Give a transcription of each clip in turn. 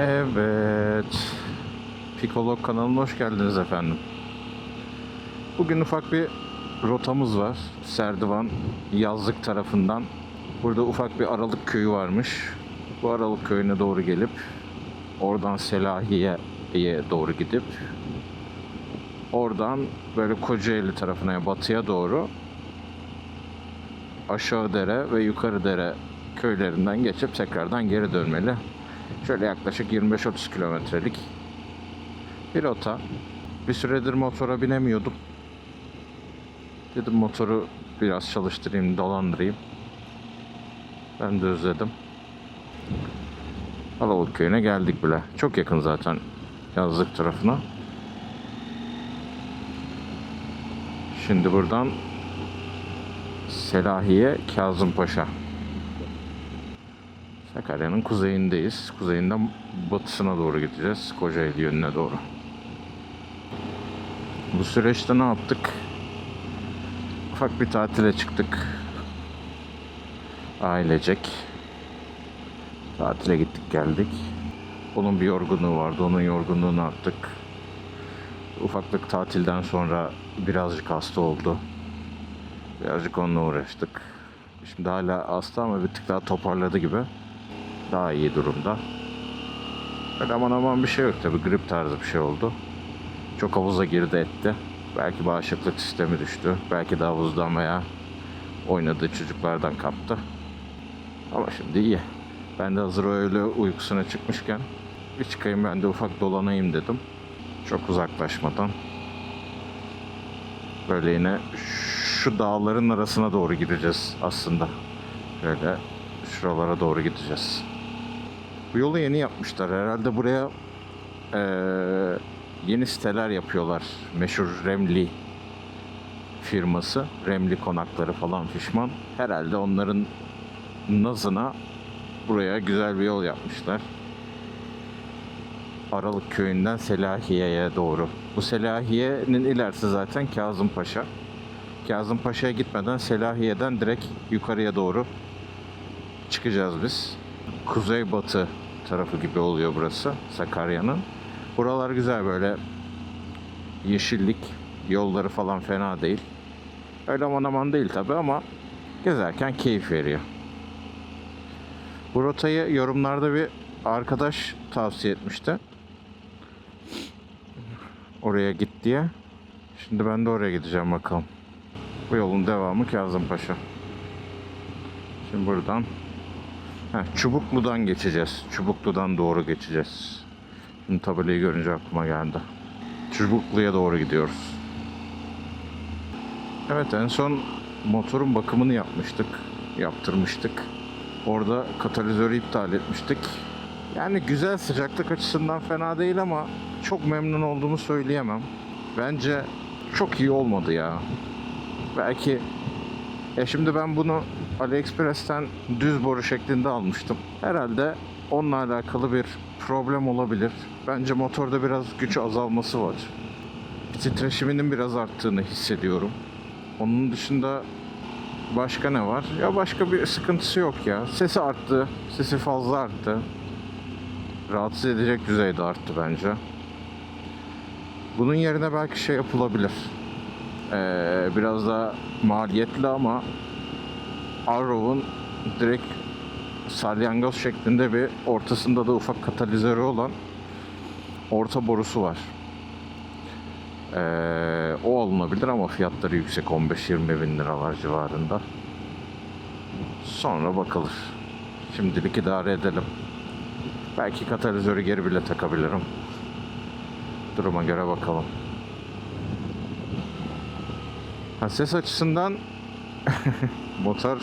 Evet. Pikolog kanalına hoş geldiniz efendim. Bugün ufak bir rotamız var. Serdivan yazlık tarafından. Burada ufak bir Aralık köyü varmış. Bu Aralık köyüne doğru gelip oradan Selahiye'ye doğru gidip oradan böyle Kocaeli tarafına yani batıya doğru aşağı dere ve yukarı dere köylerinden geçip tekrardan geri dönmeli. Şöyle yaklaşık 25-30 kilometrelik bir rota. Bir süredir motora binemiyordum. Dedim motoru biraz çalıştırayım, dolandırayım. Ben de özledim. Alavut köyüne geldik bile. Çok yakın zaten yazlık tarafına. Şimdi buradan Selahiye Kazımpaşa. Sakarya'nın kuzeyindeyiz. Kuzeyinden batısına doğru gideceğiz. Kocaeli yönüne doğru. Bu süreçte ne yaptık? Ufak bir tatile çıktık. Ailecek. Tatile gittik geldik. Onun bir yorgunluğu vardı. Onun yorgunluğunu attık. Ufaklık tatilden sonra birazcık hasta oldu. Birazcık onunla uğraştık. Şimdi hala hasta ama bir tık daha toparladı gibi. Daha iyi durumda. Öyle aman aman bir şey yok tabi grip tarzı bir şey oldu. Çok havuza girdi etti. Belki bağışıklık sistemi düştü. Belki de havuzdan veya oynadığı çocuklardan kaptı. Ama şimdi iyi. Ben de hazır öyle uykusuna çıkmışken bir çıkayım ben de ufak dolanayım dedim. Çok uzaklaşmadan. Böyle yine şu dağların arasına doğru gideceğiz aslında. Böyle şuralara doğru gideceğiz. Bu yolu yeni yapmışlar. Herhalde buraya eee, yeni siteler yapıyorlar. Meşhur Remli firması. Remli konakları falan fişman. Herhalde onların nazına buraya güzel bir yol yapmışlar. Aralık köyünden Selahiye'ye doğru. Bu Selahiye'nin ilerisi zaten Kazımpaşa. Kazımpaşa'ya gitmeden Selahiye'den direkt yukarıya doğru çıkacağız biz. Kuzeybatı tarafı gibi oluyor burası Sakarya'nın. Buralar güzel böyle yeşillik, yolları falan fena değil. Öyle aman aman değil tabi ama gezerken keyif veriyor. Bu rotayı yorumlarda bir arkadaş tavsiye etmişti. Oraya git diye. Şimdi ben de oraya gideceğim bakalım. Bu yolun devamı Kazımpaşa. Şimdi buradan Heh, Çubuklu'dan geçeceğiz. Çubuklu'dan doğru geçeceğiz. Şimdi tabelayı görünce aklıma geldi. Çubuklu'ya doğru gidiyoruz. Evet en son motorun bakımını yapmıştık. Yaptırmıştık. Orada katalizörü iptal etmiştik. Yani güzel sıcaklık açısından fena değil ama çok memnun olduğumu söyleyemem. Bence çok iyi olmadı ya. Belki ya şimdi ben bunu AliExpress'ten düz boru şeklinde almıştım. Herhalde onunla alakalı bir problem olabilir. Bence motorda biraz güç azalması var. Titreşiminin biraz arttığını hissediyorum. Onun dışında başka ne var? Ya başka bir sıkıntısı yok ya. Sesi arttı. Sesi fazla arttı. Rahatsız edecek düzeyde arttı bence. Bunun yerine belki şey yapılabilir. Ee, biraz daha maliyetli ama Arrow'un direkt salyangoz şeklinde bir ortasında da ufak katalizörü olan orta borusu var. Ee, o alınabilir ama fiyatları yüksek 15-20 bin liralar civarında. Sonra bakılır. Şimdilik idare edelim. Belki katalizörü geri bile takabilirim. Duruma göre bakalım. Ha, ses açısından motor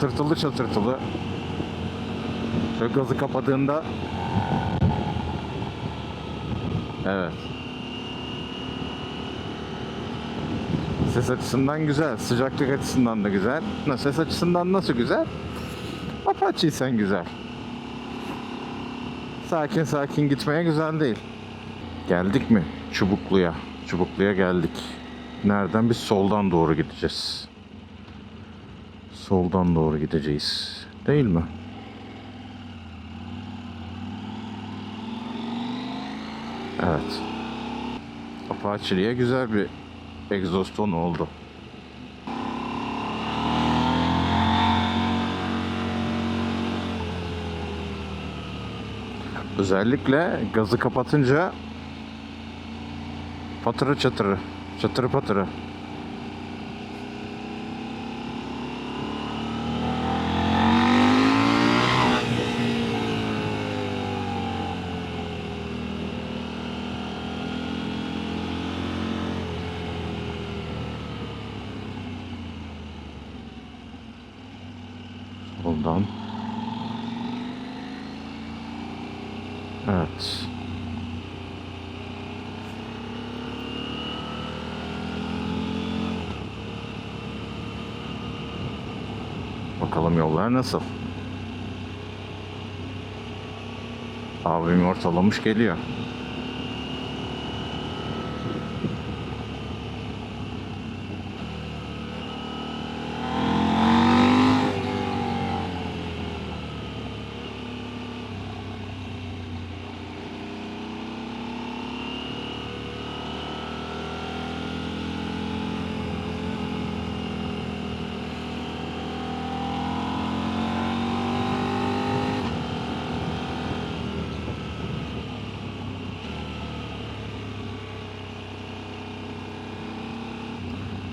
patırtılı çatırtılı şöyle gazı kapadığında evet ses açısından güzel sıcaklık açısından da güzel ses açısından nasıl güzel Apache sen güzel sakin sakin gitmeye güzel değil Geldik mi? Çubuklu'ya. Çubuklu'ya geldik. Nereden? Biz soldan doğru gideceğiz. Soldan doğru gideceğiz. Değil mi? Evet. Apache'liye güzel bir egzoz tonu oldu. Özellikle gazı kapatınca patırı çatırı, çatırı patırı. Soldan. Evet. Bakalım yollar nasıl? Abim ortalamış geliyor.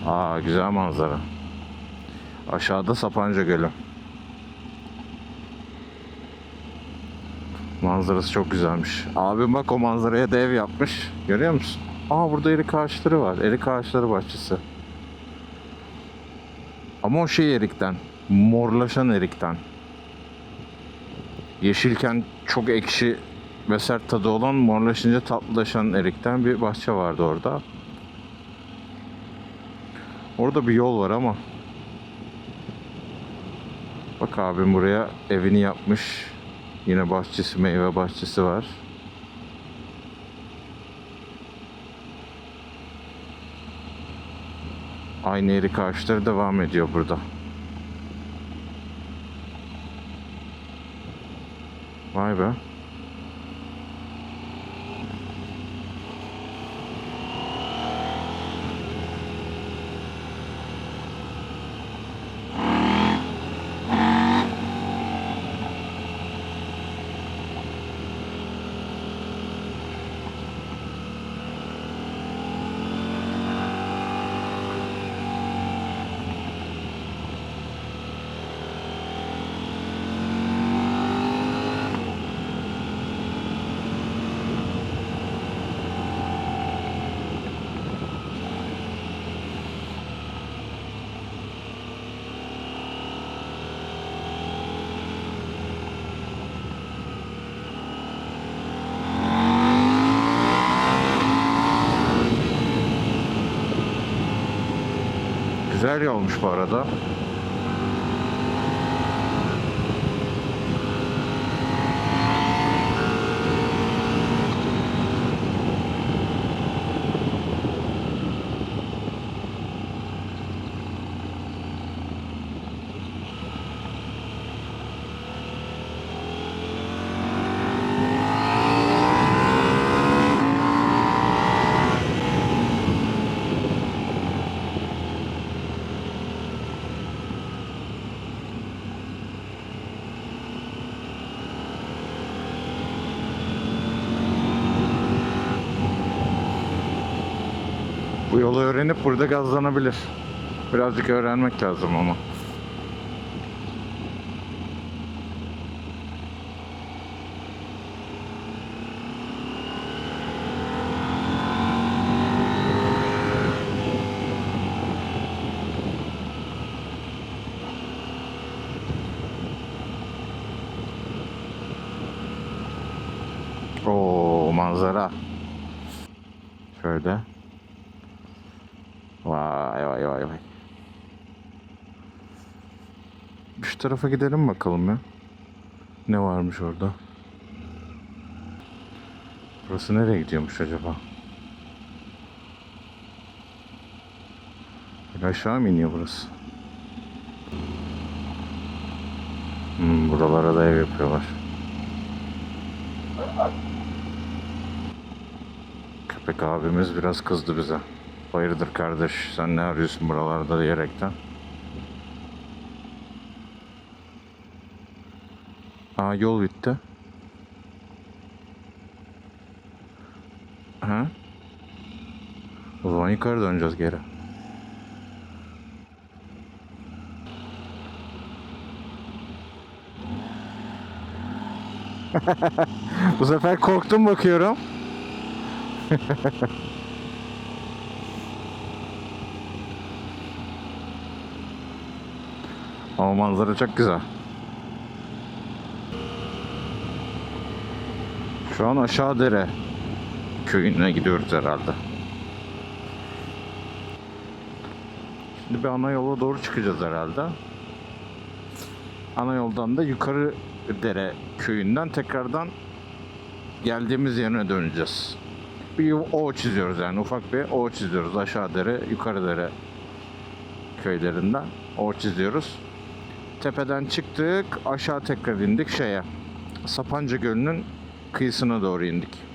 Aa güzel manzara. Aşağıda Sapanca Gölü. Manzarası çok güzelmiş. Abim bak o manzaraya da ev yapmış. Görüyor musun? Aa burada erik ağaçları var. Erik ağaçları bahçesi. Ama o şey erikten. Morlaşan erikten. Yeşilken çok ekşi ve sert tadı olan morlaşınca tatlılaşan erikten bir bahçe vardı orada. Orada bir yol var ama. Bak abim buraya evini yapmış. Yine bahçesi, meyve bahçesi var. Aynı erik ağaçları devam ediyor burada. Vay be. Güzel yolmuş bu arada. Bu yolu öğrenip burada gazlanabilir. Birazcık öğrenmek lazım ama. Oo manzara. Şöyle. Vay vay vay vay. Şu tarafa gidelim bakalım ya. Ne varmış orada? Burası nereye gidiyormuş acaba? Aşağı mı iniyor burası? Buralara da ev yapıyorlar. Köpek abimiz biraz kızdı bize. Hayırdır kardeş sen ne arıyorsun buralarda diyerekten. Aa yol bitti. Ha? O zaman yukarı döneceğiz geri. Bu sefer korktum bakıyorum. Ama manzara çok güzel. Şu an aşağı dere köyüne gidiyoruz herhalde. Şimdi bir ana yola doğru çıkacağız herhalde. Ana yoldan da yukarı dere köyünden tekrardan geldiğimiz yerine döneceğiz. Bir o çiziyoruz yani ufak bir o çiziyoruz. Aşağı dere, yukarı dere köylerinden o çiziyoruz. Tepeden çıktık, aşağı tekrar indik şeye. Sapanca Gölü'nün kıyısına doğru indik.